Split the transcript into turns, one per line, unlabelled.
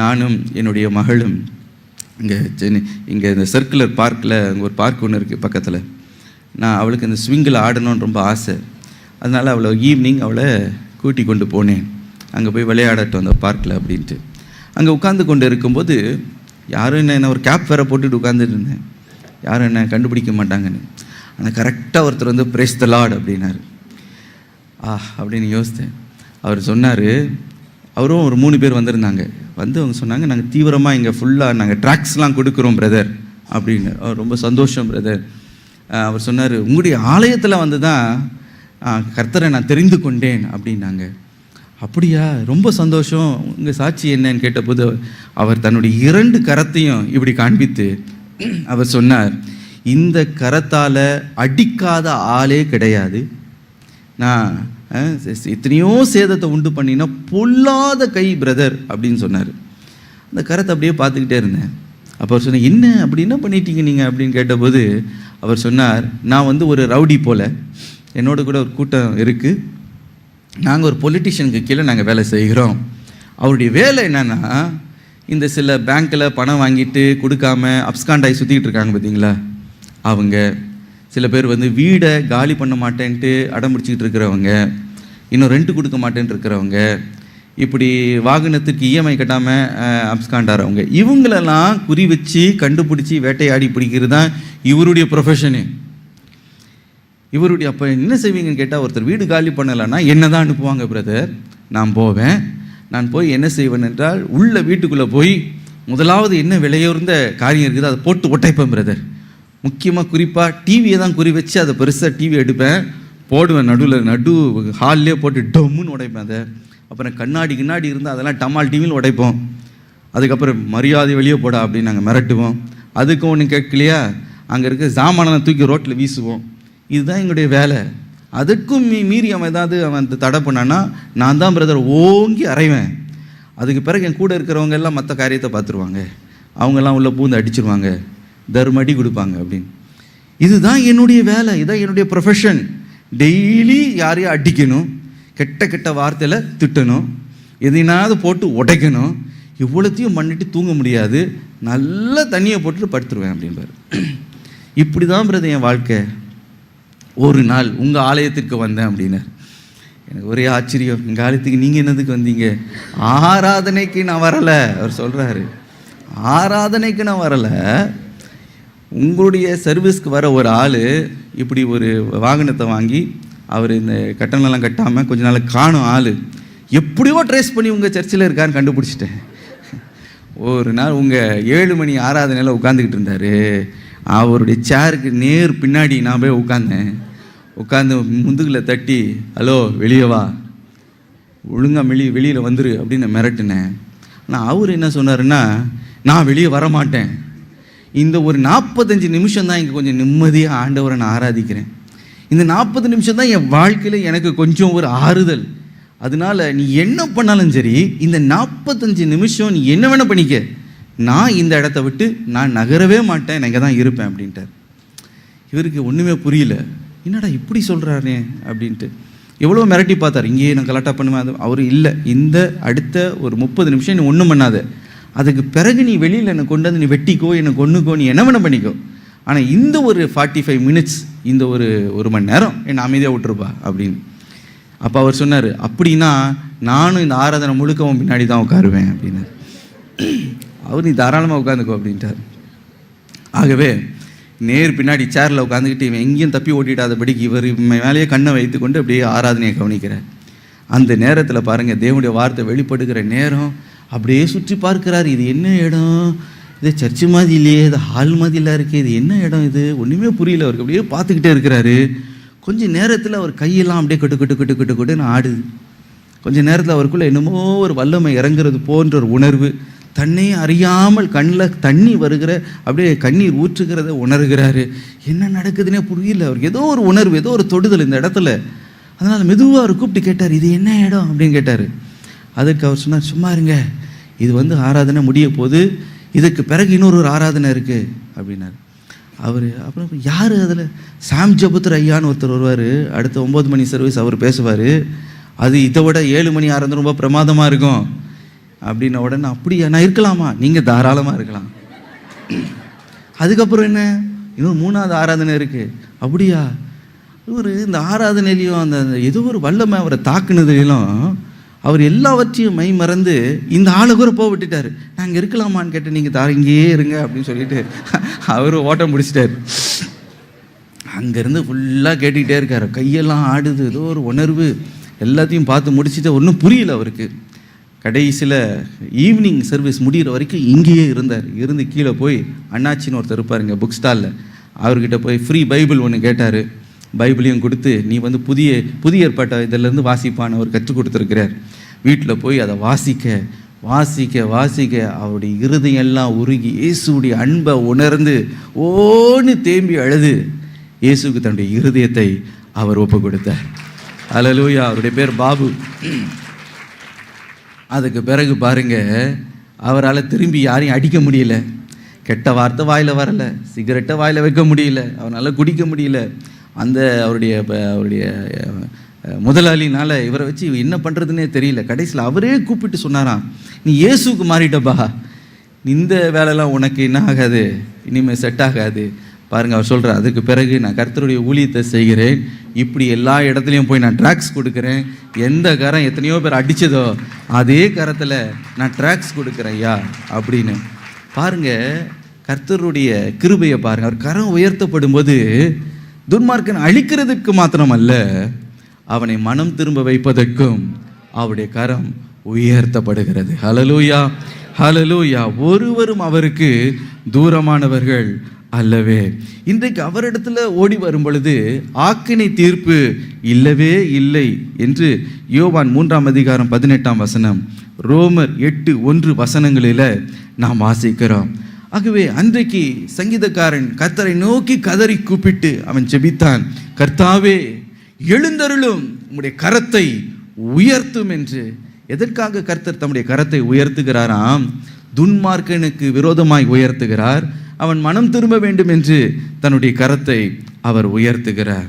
நானும் என்னுடைய மகளும் இங்கே சென்னை இங்கே இந்த சர்க்குலர் பார்க்கில் அங்கே ஒரு பார்க் ஒன்று இருக்குது பக்கத்தில். நான் அவளுக்கு இந்த ஸ்விங்கில் ஆடணும்னு ரொம்ப ஆசை. அதனால் அவளை ஈவினிங் அவளை கூட்டி கொண்டு போனேன். அங்கே போய் விளையாடட்டும் அந்த பார்க்கில் அப்படின்ட்டு. அங்கே உட்காந்து கொண்டு இருக்கும்போது யாரும் என்ன என்ன ஒரு கேப் வேற போட்டுட்டு உட்காந்துட்டு இருந்தேன். யாரும் என்ன கண்டுபிடிக்க மாட்டாங்கன்னு. ஆனால் கரெக்டாக ஒருத்தர் வந்து பிரேஸ் த லார்ட் அப்படின்னாரு. ஆ அப்படின்னு யோசித்தேன். அவர் சொன்னார் அவரும் ஒரு மூணு பேர் வந்திருந்தாங்க. வந்து அவங்க சொன்னாங்க நாங்கள் தீவிரமாக இங்கே ஃபுல்லாக நாங்கள் ட்ராக்ஸ்லாம் கொடுக்குறோம் பிரதர் அப்படின்னு. அவர் ரொம்ப சந்தோஷம் பிரதர் அவர் சொன்னார் உங்களுடைய ஆலயத்தில் வந்து தான் கர்த்தரை நான் தெரிந்து கொண்டேன். அப்படின்னாங்க. அப்படியா? ரொம்ப சந்தோஷம். உங்கள் சாட்சி என்னன்னு கேட்டபோது அவர் தன்னுடைய இரண்டு கரத்தையும் இப்படி காண்பித்து அவர் சொன்னார் இந்த கரத்தால் அடிக்காத ஆளே கிடையாது. நான் எத்தனையோ சேதத்தை உண்டு பண்ணினா பொல்லாத கை பிரதர் அப்படின்னு சொன்னார். அந்த கரத்தை அப்படியே பார்த்துக்கிட்டே இருந்தேன். அப்போ அவர் சொன்னேன் என்ன? அப்படி என்ன பண்ணிட்டீங்க நீங்கள் அப்படின்னு கேட்டபோது அவர் சொன்னார் நான் வந்து ஒரு ரவுடி போல். என்னோட கூட ஒரு கூட்டம் இருக்குது நாங்கள் ஒரு பொலிட்டிஷியனுக்கு கீழே நாங்கள் வேலை செய்கிறோம். அவருடைய வேலை என்னென்னா இந்த சில பேங்க்கில் பணம் வாங்கிட்டு கொடுக்காம அப்ஸ்காண்டாகி சுற்றிக்கிட்டு இருக்காங்க பார்த்தீங்களா அவங்க. சில பேர் வந்து வீடை காலி பண்ண மாட்டேன்ட்டு அடம் பிடிச்சிக்கிட்டு இருக்கிறவங்க. இன்னும் ரெண்ட் கொடுக்க மாட்டேன்னு இருக்கிறவங்க இப்படி வாகனத்துக்கு இஎம்ஐ கட்டாமல் அப்ஸ்காண்டாரவங்க இவங்களெல்லாம் குறி வச்சு கண்டுபிடிச்சி வேட்டையாடி பிடிக்கிறது தான் இவருடைய ப்ரொஃபஷனு இவருடைய அப்போ என்ன செய்வீங்கன்னு கேட்டால் ஒருத்தர் வீடு காலி பண்ணலைன்னா என்ன தான் அனுப்புவாங்க பிரதர் நான் போவேன். நான் போய் என்ன செய்வேன் என்றால் உள்ள வீட்டுக்குள்ளே போய் முதலாவது என்ன விலையுறந்த காரியம் இருக்குது அதை போட்டு ஒட்டைப்பேன் பிரதர் முக்கியமாக குறிப்பாக டிவியை தான் குறி வச்சு அதை பெருசாக டிவி எடுப்பேன். போடுவேன் நடுவில் நடு ஹால்லே போட்டு டம்முன்னு உடைப்பேன் அதை. அப்புறம் கண்ணாடி கிண்ணாடி இருந்தால் அதெல்லாம் டமால் டிவியில் உடைப்போம். அதுக்கப்புறம் மரியாதை வெளியே போடா அப்படின்னு நாங்கள் மிரட்டுவோம். அதுக்கும் ஒன்றும் கேட்கலையா? அங்கே இருக்க சாமானை தூக்கி ரோட்டில் வீசுவோம். இதுதான் எங்களுடைய வேலை. அதுக்கும் மீ மீறி அவன் ஏதாவது அவன் தடை பண்ணான்னா நான் தான் பிரதர் ஓங்கி அறைவேன். அதுக்கு பிறகு என் கூட இருக்கிறவங்க எல்லாம் மற்ற காரியத்தை பார்த்துருவாங்க. அவங்கெல்லாம் உள்ள பூந்து அடிச்சிருவாங்க. தர்மடி கொடுப்பாங்க அப்படின்னு. இதுதான் என்னுடைய வேலை. இதுதான் என்னுடைய ப்ரொஃபஷன் டெய்லி யாரையும் அடிக்கணும் கெட்ட கெட்ட வார்த்தையில் திட்டணும் எதைனாவது போட்டு உடைக்கணும் இவ்வளோத்தையும் பண்ணிட்டு தூங்க முடியாது நல்ல தண்ணியை போட்டுட்டு படுத்துருவேன் அப்படின்பார் இப்படி தான் பிரதர் என் வாழ்க்கை. ஒரு நாள் உங்கள் ஆலயத்திற்கு வந்தேன் அப்படின்னார். எனக்கு ஒரே ஆச்சரியம். எங்கள் ஆலயத்துக்கு நீங்கள் என்னதுக்கு வந்தீங்க? ஆராதனைக்கு நான் வரலை அவர் சொல்கிறாரு ஆராதனைக்கு நான் வரலை உங்களுடைய சர்வீஸ்க்கு வர ஒரு ஆள் இப்படி ஒரு வாகனத்தை வாங்கி அவர் இந்த கட்டணம்லாம் கட்டாமல் கொஞ்ச நாள் காணும் ஆள். எப்படியோ ட்ரேஸ் பண்ணி உங்கள் சர்ச்சில் இருக்கான்னு கண்டுபிடிச்சிட்டேன். ஒரு நாள் உங்கள் ஏழு மணி ஆராதனையில் உட்காந்துக்கிட்டு இருந்தார். அவருடைய சேருக்கு நேர் பின்னாடி நான் போய் உட்காந்தேன் உட்காந்து முதுகில் தட்டி ஹலோ வெளியே வா. ஒழுங்காக வெளி வெளியில் வந்துரு அப்படின்னு நான் மிரட்டினேன். ஆனால் அவர் என்ன சொன்னாருன்னா நான் வெளியே வர மாட்டேன் இந்த ஒரு நாற்பத்தஞ்சு நிமிஷம் தான் இங்கே கொஞ்சம் நிம்மதியாக ஆண்டவரை நான் ஆராதிக்கிறேன். இந்த நாற்பது நிமிஷம் தான் என் வாழ்க்கையில் எனக்கு கொஞ்சம் ஒரு ஆறுதல். அதனால நீ என்ன பண்ணாலும் சரி இந்த நாற்பத்தஞ்சு நிமிஷம் நீ என்ன வேணால் பண்ணிக்க. நான் இந்த இடத்த விட்டு நான் நகரவே மாட்டேன் நான் இங்கே தான் இருப்பேன் அப்படின்ட்டார். இவருக்கு ஒன்றுமே புரியல. என்னடா இப்படி சொல்கிறாரே அப்படின்ட்டு. எவ்வளோ மிரட்டி பார்த்தார். இங்கேயே நான் கலாட்டா பண்ணுவேன் அது அவர் இல்லை. இந்த அடுத்த ஒரு முப்பது நிமிஷம் நீ ஒன்றும் பண்ணாத. அதுக்கு பிறகு நீ வெளியில் என்னை கொண்டு வந்து நீ வெட்டிக்கோ என்னை கொன்னுக்கோ நீ என்ன வேணும் பண்ணிக்கோ. ஆனால் இந்த ஒரு ஃபார்ட்டி ஃபைவ் மினிட்ஸ் இந்த ஒரு ஒரு மணி நேரம் என்னை அமைதியாக விட்டுருப்பா அப்படின்னு. அப்போ அவர் சொன்னார் அப்படின்னா நானும் இந்த ஆராதனை முழுக்கவும் பின்னாடி தான் உட்காருவேன் அப்படின்னு. அவர் நீ தாராளமாக உட்காந்துக்கோ அப்படின்ட்டார். ஆகவே நேர் பின்னாடி சேரில் உட்காந்துக்கிட்டு இவன் எங்கேயும் தப்பி ஓட்டிடாதபடிக்கு இவர் மேலேயே கண்ணை வைத்துக்கொண்டு அப்படியே ஆராதனையை கவனிக்கிறார். அந்த நேரத்தில் பாருங்கள் தேவனுடைய வார்த்தை வெளிப்படுகிற நேரம் அப்படியே சுற்றி பார்க்கிறார். இது என்ன இடம்? இது சர்ச்சு மாதிரி இல்லையே இது ஹால் மாதிரிலாம் இருக்குது இது என்ன இடம் இது? ஒன்றுமே புரியல அவருக்கு அப்படியே பார்த்துக்கிட்டே இருக்கிறாரு. கொஞ்ச நேரத்தில் அவர் கையெல்லாம் அப்படியே கட்டு கட்டு கட்டு கட்டு கட்டுன்னு ஆடுது. கொஞ்ச நேரத்தில் அவருக்குள்ளே என்னமோ ஒரு வல்லமை இறங்குறது போன்ற ஒரு உணர்வு. தன்னை அறியாமல் கண்ணில் தண்ணி வருகிற அப்படியே கண்ணீர் ஊற்றுகிறத உணர்கிறாரு. என்ன நடக்குதுன்னே புரியல அவருக்கு ஏதோ ஒரு உணர்வு ஏதோ ஒரு தொடுதல் இந்த இடத்துல. அதனால் மெதுவாக அவர் கூப்பிட்டு கேட்டார் இது என்ன இடம்? அப்படின்னு கேட்டார். அதுக்கு அவர் சொன்னார் சும்மா இருங்க. இது வந்து ஆராதனை முடிய போது இதுக்கு பிறகு இன்னொரு ஒரு ஆராதனை இருக்குது அப்படின்னார். அவர் அப்புறம் யார் அதில்? சாம் ஜபுத்தர் ஐயான்னு ஒருத்தர் வருவார். அடுத்த ஒம்பது மணி சர்வீஸ் அவர் பேசுவார். அது இதை விட ஏழு மணி ஆராதனை ரொம்ப பிரமாதமாக இருக்கும். அப்படின்ன உடனே அப்படியா? நான் இருக்கலாமா? நீங்கள் தாராளமாக இருக்கலாம். அதுக்கப்புறம் என்ன? இன்னும் மூணாவது ஆராதனை இருக்குது அப்படியா? இவர் இந்த ஆராதனையிலையும் அந்த அந்த ஏதோ ஒரு வல்லமை அவரை தாக்குனதுலையும் அவர் எல்லாவற்றையும் மை மறந்து இந்த ஆளை கூட போக விட்டுட்டார். நாங்கள் இருக்கலாமான்னு கேட்டு நீங்கள் தார இங்கேயே இருங்க அப்படின்னு சொல்லிட்டு அவர் ஓட்டம் முடிச்சிட்டாரு அங்கேருந்து ஃபுல்லாக கேட்டுக்கிட்டே இருக்கார். கையெல்லாம் ஆடுது. ஏதோ ஒரு உணர்வு. எல்லாத்தையும் பார்த்து முடிச்சுட்டு ஒன்றும் புரியல அவருக்கு. கடைசியில் ஈவினிங் சர்வீஸ் முடிகிற வரைக்கும் இங்கேயே இருந்தார். இருந்து கீழே போய் அண்ணாச்சின்னு ஒருத்தர் இருப்பாருங்க புக் ஸ்டாலில் அவர்கிட்ட போய் ஃப்ரீ பைபிள் ஒன்று கேட்டார். பைபிளையும் கொடுத்து நீ வந்து புதிய புதிய ஏற்பாட்டை இதிலேருந்து வாசிப்பான்னு அவர் கற்றுக் கொடுத்துருக்கிறார். வீட்டில் போய் அதை வாசிக்க வாசிக்க வாசிக்க அவருடைய இருதயம் எல்லாம் உருகி இயேசுடைய அன்பை உணர்ந்து ஓன்னு தேம்பி அழுது இயேசுக்கு தன்னுடைய இருதயத்தை அவர் ஒப்பு கொடுத்தார். அலலூயா அவருடைய பேர் பாபு. அதுக்கு பிறகு பாருங்க அவரால் திரும்பி யாரையும் அடிக்க முடியல. கெட்ட வார்த்தை வாயில் வரலை. சிகரெட்டை வாயில் வைக்க முடியல. அவனால் குடிக்க முடியல. அந்த அவருடைய அவருடைய முதலாளினால் இவரை வச்சு என்ன பண்ணுறதுனே தெரியல. கடைசியில் அவரே கூப்பிட்டு சொன்னாராம் நீ இயேசுக்கு மாறிட்டப்பா இந்த வேலைலாம் உனக்கு என்ன ஆகாது. இனிமேல் செட் ஆகாது. பாருங்க அவர் சொல்கிறார் அதுக்கு பிறகு நான் கர்த்தருடைய ஊழியத்தை செய்கிறேன். இப்படி எல்லா இடத்துலையும் போய் நான் ட்ராக்ஸ் கொடுக்குறேன். எந்த கரம் எத்தனையோ பேர் அடித்ததோ அதே கரத்தில் நான் ட்ராக்ஸ் கொடுக்குறேன் ஐயா. அப்படின்னு. பாருங்கள் கர்த்தருடைய கிருபையை பாருங்கள் அவர் கரம் உயர்த்தப்படும் போது துன்மார்க்கன் அழிக்கிறதுக்கு மாத்திரமல்ல அவனை மனம் திரும்ப வைப்பதற்கும் அவருடைய கரம் உயர்த்தப்படுகிறது. ஹலலூயா ஹலலூயா ஒருவரும் அவருக்கு தூரமானவர்கள் அல்லவே. இன்றைக்கு அவரிடத்துல ஓடி வரும் பொழுது ஆக்கினை தீர்ப்பு இல்லவே இல்லை என்று யோவான் மூன்றாம் அதிகாரம் பதினெட்டாம் வசனம் ரோமர் எட்டு ஒன்று வசனங்களில் நாம் வாசிக்கிறோம். ஆகவே அன்றைக்கு சங்கீதக்காரன் கர்த்தரை நோக்கி கதறி கூப்பிட்டு அவன் ஜெபித்தான். கர்த்தாவே எழுந்தருளும் உம்முடைய கரத்தை உயர்த்தும் என்று. எதற்காக கர்த்தர் தம்முடைய கரத்தை உயர்த்துகிறாராம்? துன்மார்க்கனுக்கு விரோதமாய் உயர்த்துகிறார். அவன் மனம் திரும்ப வேண்டும் என்று தன்னுடைய கரத்தை அவர் உயர்த்துகிறார்.